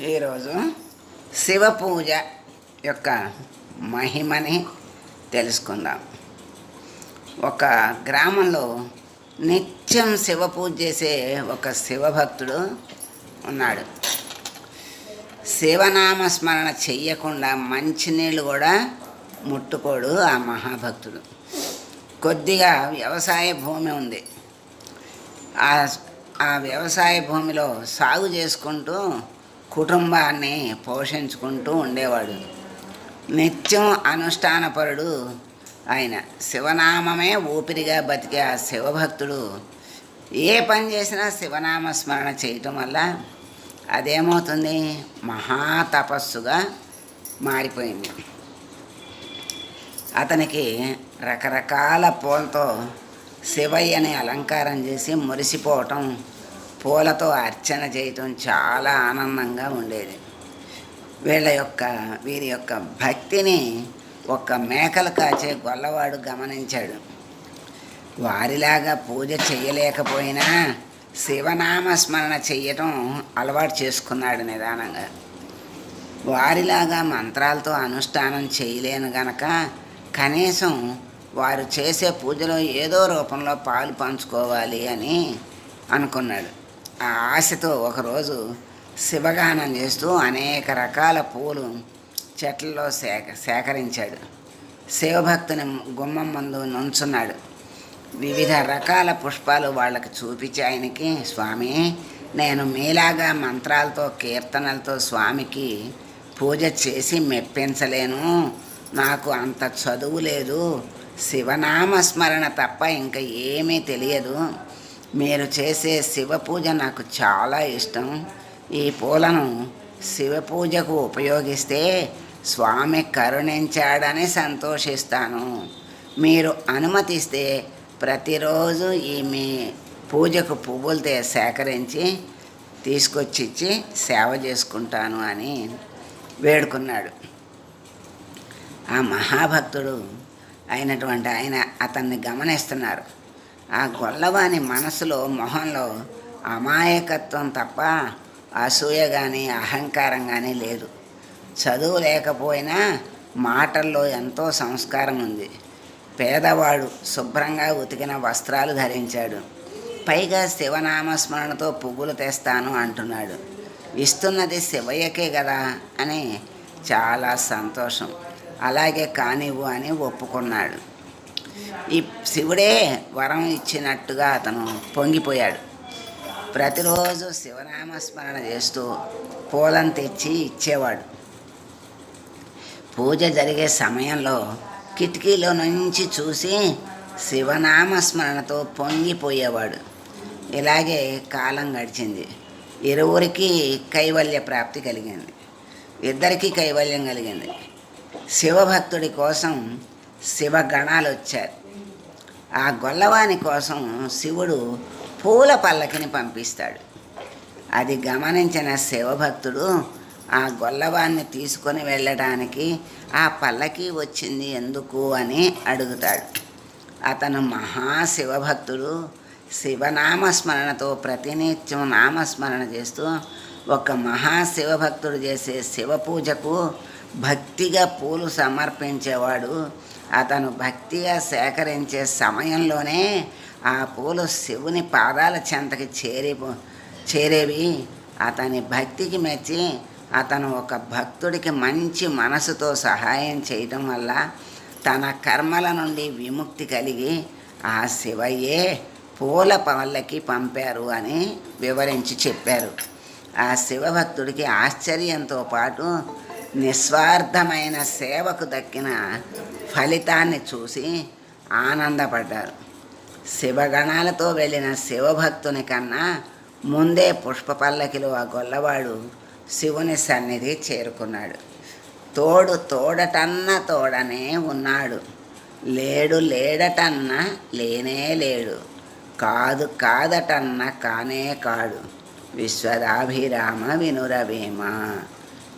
ఈరోజు శివ పూజ యొక్క మహిమని తెలుసుకుందాం. ఒక గ్రామంలో నిత్యం శివ పూజ చేసే ఒక శివభక్తుడు ఉన్నాడు. శివనామ స్మరణ చెయ్యకుండా మంచినీళ్ళు కూడా ముట్టుకోడు ఆ మహాభక్తుడు. కొద్దిగా వ్యవసాయ భూమి ఉంది. ఆ ఆ వ్యవసాయ భూమిలో సాగు చేసుకుంటూ కుటుంబాన్ని పోషించుకుంటూ ఉండేవాడు. నిత్యం అనుష్ఠానపరుడు ఆయన. శివనామమే ఊపిరిగా బతికే ఆ శివభక్తుడు. ఏ పని చేసినా శివనామ స్మరణ చేయటం వల్ల అదేమవుతుంది? మహాతపస్సుగా మారిపోయింది. అతనికి రకరకాల పూలతో శివయ్యని అలంకారం చేసి మురిసిపోవటం పూలతో అర్చన చేయటం చాలా ఆనందంగా ఉండేది. వీళ్ళ యొక్క వీరి యొక్క భక్తిని ఒక్క మేకలు కాచే గొల్లవాడు గమనించాడు. వారిలాగా పూజ చేయలేకపోయినా శివనామస్మరణ చేయటం చెయ్యటం అలవాటు చేసుకున్నాడు నిదానంగా. వారిలాగా మంత్రాలతో అనుష్ఠానం చేయలేను గనక కనీసం వారు చేసే పూజలో ఏదో రూపంలో పాలు పంచుకోవాలి అని అనుకున్నాడు. ఆ ఆశతో ఒకరోజు శివగానం చేస్తూ అనేక రకాల పూలు చెట్లలో సేక సేకరించాడు. శివభక్తుని గుమ్మం ముందు నుంచున్నాడు. వివిధ రకాల పుష్పాలు వాళ్ళకి చూపించి ఆయనకి స్వామి నేను మీలాగా మంత్రాలతో కీర్తనలతో స్వామికి పూజ చేసి మెప్పించలేను. నాకు అంత చదువు లేదు. శివనామ స్మరణ తప్ప ఇంకా ఏమీ తెలియదు. మీరు చేసే శివ పూజ నాకు చాలా ఇష్టం. ఈ పూలను శివ పూజకు ఉపయోగిస్తే స్వామి కరుణించాడని సంతోషిస్తాను. మీరు అనుమతిస్తే ప్రతిరోజు ఈ మీ పూజకు పువ్వులు సేకరించి తీసుకొచ్చి ఇచ్చి సేవ చేసుకుంటాను అని వేడుకున్నాడు. ఆ మహాభక్తుడు అయినటువంటి ఆయన అతన్ని గమనిస్తున్నారు. ఆ గొల్లవాని మనసులో మొహంలో అమాయకత్వం తప్ప అసూయ కానీ అహంకారం కానీ లేదు. చదువు లేకపోయినా మాటల్లో ఎంతో సంస్కారం ఉంది. పేదవాడు శుభ్రంగా ఉతికిన వస్త్రాలు ధరించాడు. పైగా శివనామస్మరణతో పువ్వులు తెస్తాను అంటున్నాడు. ఇస్తున్నది శివయ్యకే కదా అని చాలా సంతోషం. అలాగే కానివ్వు అని ఒప్పుకున్నాడు. ఈ శివుడే వరం ఇచ్చినట్టుగా అతను పొంగిపోయాడు. ప్రతిరోజు శివనామస్మరణ చేస్తూ పూలను తెచ్చి ఇచ్చేవాడు. పూజ జరిగే సమయంలో కిటికీలో నుంచి చూసి శివనామస్మరణతో పొంగిపోయేవాడు. ఇలాగే కాలం గడిచింది. ఇరువురికి కైవల్య ప్రాప్తి కలిగింది. ఇద్దరికీ కైవల్యం కలిగింది. శివభక్తుడి కోసం శివగణాలు వచ్చారు ఆ గొల్లవాని కోసం శివుడు పూల పల్లకిని పంపిస్తాడు. అది గమనించిన శివభక్తుడు ఆ గొల్లవాన్ని తీసుకొని వెళ్ళడానికి ఆ పల్లకి వచ్చింది ఎందుకు అని అడుగుతాడు. అతను మహాశివభక్తుడు. శివనామస్మరణతో ప్రతినిత్యం నామస్మరణ చేస్తూ ఒక మహాశివభక్తుడు చేసే శివ పూజకు భక్తిగా పూలు సమర్పించేవాడు అతను భక్తిగా సేకరించే సమయంలోనే ఆ పూలు శివుని పాదాల చెంతకి చేరి చేరేవి. అతని భక్తికి మెచ్చి అతను ఒక భక్తుడికి మంచి మనసుతో సహాయం చేయటం వల్ల తన కర్మల నుండి విముక్తి కలిగి ఆ శివయ్యే పూల పళ్ళకి పంపారు అని వివరించి చెప్పారు. ఆ శివభక్తుడికి ఆశ్చర్యంతో పాటు నిస్వార్థమైన సేవకు దక్కిన ఫలితాన్ని చూసి ఆనందపడ్డారు. శివగణాలతో వెళ్ళిన శివభక్తుని కన్నా ముందే పుష్ప పల్లకిలో ఆ గొల్లవాడు శివుని సన్నిధి చేరుకున్నాడు. తోడు తోడటన్న తోడనే ఉన్నాడు. లేడు లేడటన్న లేనే లేడు. కాదు కాదటన్న కానే కాడు. విశ్వదాభిరామ వినురవేమ.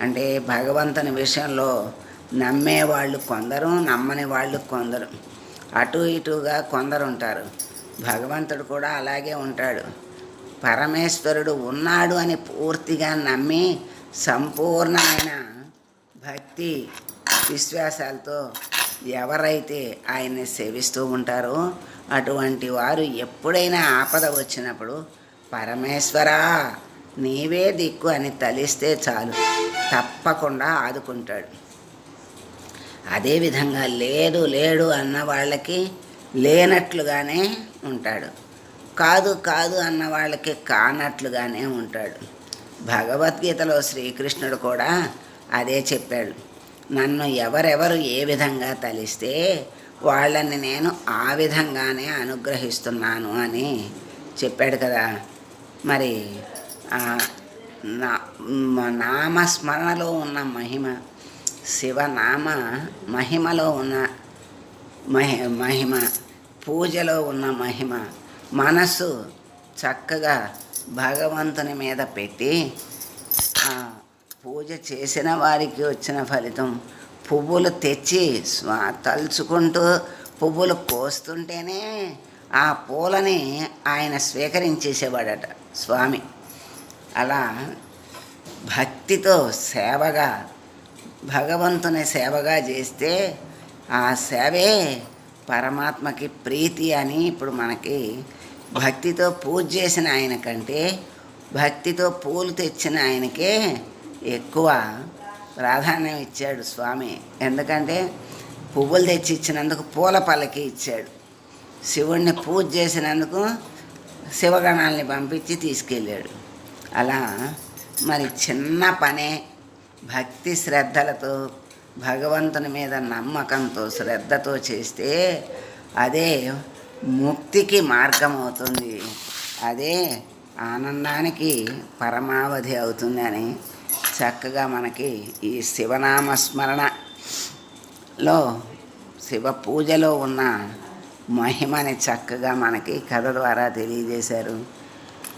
అంటే భగవంతుని విషయంలో నమ్మేవాళ్ళు కొందరు నమ్మని వాళ్ళు కొందరు. అటు ఇటుగా కొందరు ఉంటారు భగవంతుడు కూడా అలాగే ఉంటాడు. పరమేశ్వరుడు ఉన్నాడు అని పూర్తిగా నమ్మి సంపూర్ణమైన భక్తి విశ్వాసాలతో ఎవరైతే ఆయన్ని సేవిస్తూ ఉంటారో అటువంటి వారు ఎప్పుడైనా ఆపద వచ్చినప్పుడు పరమేశ్వరా నీవే దిక్కు అని తలిస్తే చాలు. తప్పకుండా ఆదుకుంటాడు. అదేవిధంగా లేదు లేడు అన్న వాళ్ళకి లేనట్లుగానే ఉంటాడు. కాదు కాదు అన్న వాళ్ళకి కానట్లుగానే ఉంటాడు. భగవద్గీతలో శ్రీకృష్ణుడు కూడా అదే చెప్పాడు. నన్ను ఎవరెవరు ఏ విధంగా తలిస్తే వాళ్ళని నేను ఆ విధంగానే అనుగ్రహిస్తున్నాను అని చెప్పాడు కదా. మరి నామస్మరణలో ఉన్న మహిమ శివనామ మహిమలో ఉన్న మహి మహిమ పూజలో ఉన్న మహిమ మనస్సు చక్కగా భగవంతుని మీద పెట్టి పూజ చేసిన వారికి వచ్చిన ఫలితం పువ్వులు తెచ్చి స్వా తలుచుకుంటూ పువ్వులు కోస్తుంటేనే ఆ పూలని ఆయన స్వీకరించేసేవాడట స్వామి. అలా భక్తితో సేవగా భగవంతుని సేవగా చేస్తే ఆ సేవే పరమాత్మకి ప్రీతి అని ఇప్పుడు మనకి భక్తితో పూజ చేసిన ఆయన కంటే భక్తితో పూలు తెచ్చిన ఆయనకే ఎక్కువ ప్రాధాన్యం ఇచ్చాడు స్వామి. ఎందుకంటే పువ్వులు తెచ్చి ఇచ్చినందుకు పూల పల్లకి ఇచ్చాడు. శివుణ్ణి పూజ చేసినందుకు శివగణాల్ని పంపించి తీసుకెళ్ళాడు. అలా మరి చిన్న పనే. భక్తి శ్రద్ధలతో భగవంతుని మీద నమ్మకంతో శ్రద్ధతో చేస్తే అదే ముక్తికి మార్గం అవుతుంది అదే ఆనందానికి పరమావధి అవుతుందని చక్కగా మనకి ఈ శివనామస్మరణలో శివ పూజలో ఉన్న మహిమని చక్కగా మనకి కథ ద్వారా తెలియజేశారు.